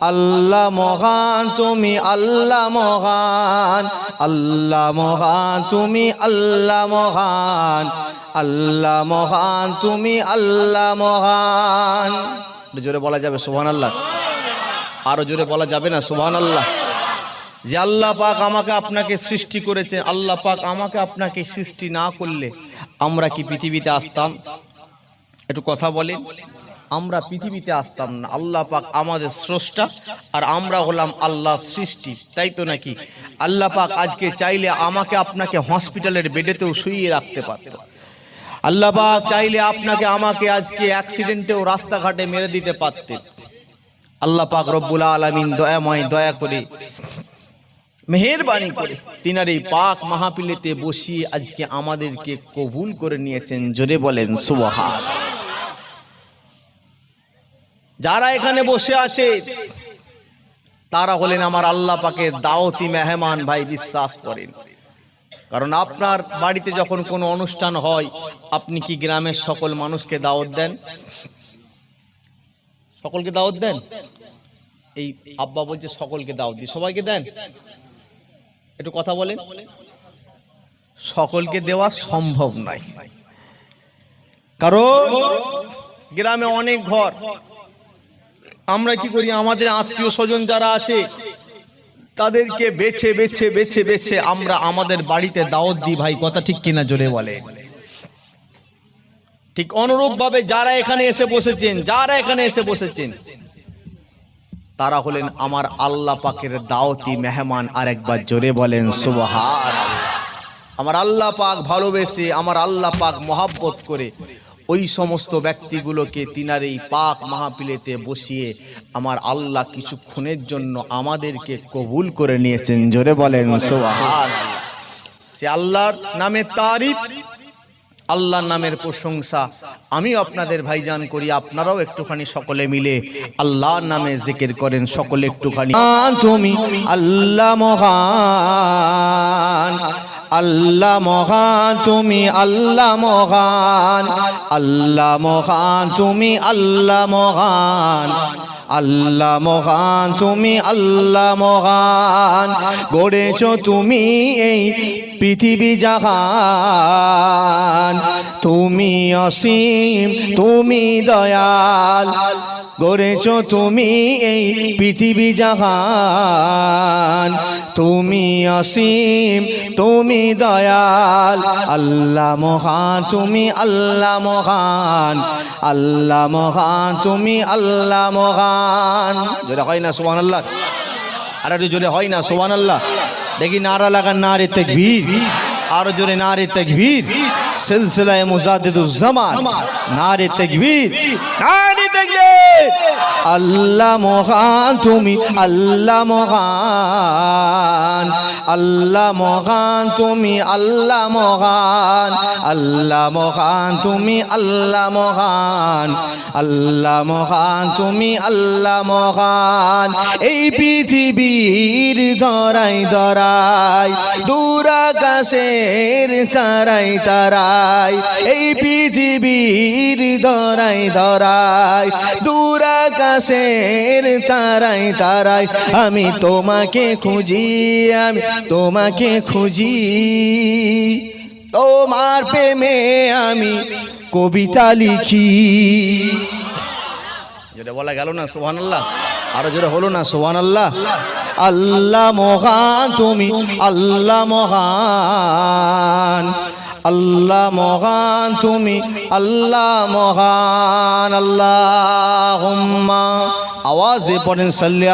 আল্লাহ মহান, তুমি আল্লাহ মহান। আল্লাহ মহান, তুমি আল্লাহ মহান। আল্লাহ মহান, তুমি আল্লাহ মহান। জোরে বলা যাবে সুবহান আল্লাহ আরও জোরে বলা যাবে না সুবহান আল্লাহ যে আল্লাহ পাক আমাকে আপনাকে সৃষ্টি করেছে, আল্লাহ পাক আমাকে আপনাকে সৃষ্টি না করলে আমরা কি পৃথিবীতে আসতাম? একটু কথা বলেন আমরা পৃথিবীতে আসতাম না। আল্লাহ পাক আমাদের স্রষ্টা আর আমরা হলাম আল্লাহ সৃষ্টি, তাই তো নাকি? আল্লাহ পাক আজকে চাইলে আমাকে আপনাকে হসপিটালের বেডেতেও শুইয়ে রাখতে পারত। আল্লাহ পাক চাইলে আপনাকে আমাকে আজকে অ্যাক্সিডেন্টেও রাস্তাঘাটে মেরে দিতে পারতেন আল্লাহ পাক রব্বুল আলামিন দয়াময় দয়া করে, মেহেরবানি করে তিনার এই পাক মাহাপিলেতে বসিয়ে আজকে আমাদেরকে কবুল করে নিয়েছেন। জোরে বলেন, সুবহান। যারা এখানে বসে আছে, তারা হলেন আমার আল্লাহ পাকে দাওতি মেহমান ভাই, বিশ্বাস করেন। কারণ আপনার বাড়িতে যখন কোনো অনুষ্ঠান হয়, আপনি কি গ্রামের সকল মানুষকে দাওয়াত দেন? সকলকে দাওয়াত দেন? এই আব্বা বলছে, সকলকে দাওয়াত দিই। সবাইকে দেন? একটু কথা বলেন। সকলকে দেওয়া সম্ভব নয়। কারণ গ্রামে অনেক ঘর। আমরা কি করি? আমাদের আত্মীয় স্বজন যারা আছে, তাদেরকে বেছে বেছে বেছে বেছে আমরা আমাদের বাড়িতে দাওয়াত দিই ভাই। কথা ঠিক কিনা জোরে বলে? ঠিক অনুরূপ ভাবে যারা এখানে এসে বসেছেন, যারা এখানে এসে বসেছেন, তারা হলেন আমার আল্লাহ পাকের দাওতি মেহমান। আর একবার জোরে বলেন সুবহান আমার আল্লাহ পাক ভালোবেসে, আমার আল্লাহ পাক মহাব্বত করে ওই সমস্ত ব্যক্তিগুলোকে তিনার এই পাক মাহাপিলেতে বসিয়ে আমার আল্লাহ কিছুক্ষণের জন্য আমাদেরকে কবুল করে নিয়েছেন। জোরে বলেন সে আল্লাহর নামে তারিফ, আল্লাহর নামের প্রশংসা। আমি আপনাদের ভাইজান করি, আপনারাও একটুখানি সকলে মিলে আল্লাহর নামে জিকির করেন, সকলে একটুখানি। তুমি আল্লাহ মহান। আল্লাহ মহান, তুমি আল্লাহ মহান। আল্লাহ মহান, তুমি আল্লাহ মহান। আল্লাহ মহান, তুমি আল্লাহ মহান। গড়েছ তুমি এই পৃথিবী জাহান। তুমি অসীম, তুমি দয়াল। গড়েছ তুমি এই পৃথিবী জাহান। তুমি অসীম, তুমি দয়াল। আল্লাহ মহান, তুমি আল্লাহ মহান। আল্লাহ মহান, তুমি আল্লাহ মহান। জোরে হয় না সুবহান আল্লাহ আর একটু জোরে হয় না সুবহান আল্লাহ দেখি নারা লাগান নারে তকবীর। আরও জোরে নারে তকবীর। সিলসিলায় মুজাদ্দিদুজ্জামান নারে তকবীর। নারে তকবীর। আল্লাহ মহান তুমি আল্লাহ মহান আল্লাহ মহান তুমি আল্লাহ মহান আল্লাহ মহান তুমি আল্লাহ মহান আল্লাহ মহান তুমি আল্লাহ মহান। এই পৃথিবীর ধরাই ধরাই দূর আকাশের তারাই তারাই এই পৃথিবীর ধরাই ধরাই দূর আকাশের তারাই তারাই, আমি তোমাকে খুঁজি, আমি তোমাকে খুঁজি। তোমার প্রেমে আমি কবিতা লিখি। যেটা বলা গেল না সোহান আল্লাহ আরও জোরে হলো না সোহান আল্লাহ আল্লাহ মহান, তুমি আল্লাহ মহান। আল্লাহ মহান তুমি আল্লাহ মহান আল্লাহ আওয়াজ দিয়ে পড়েন সাল্লি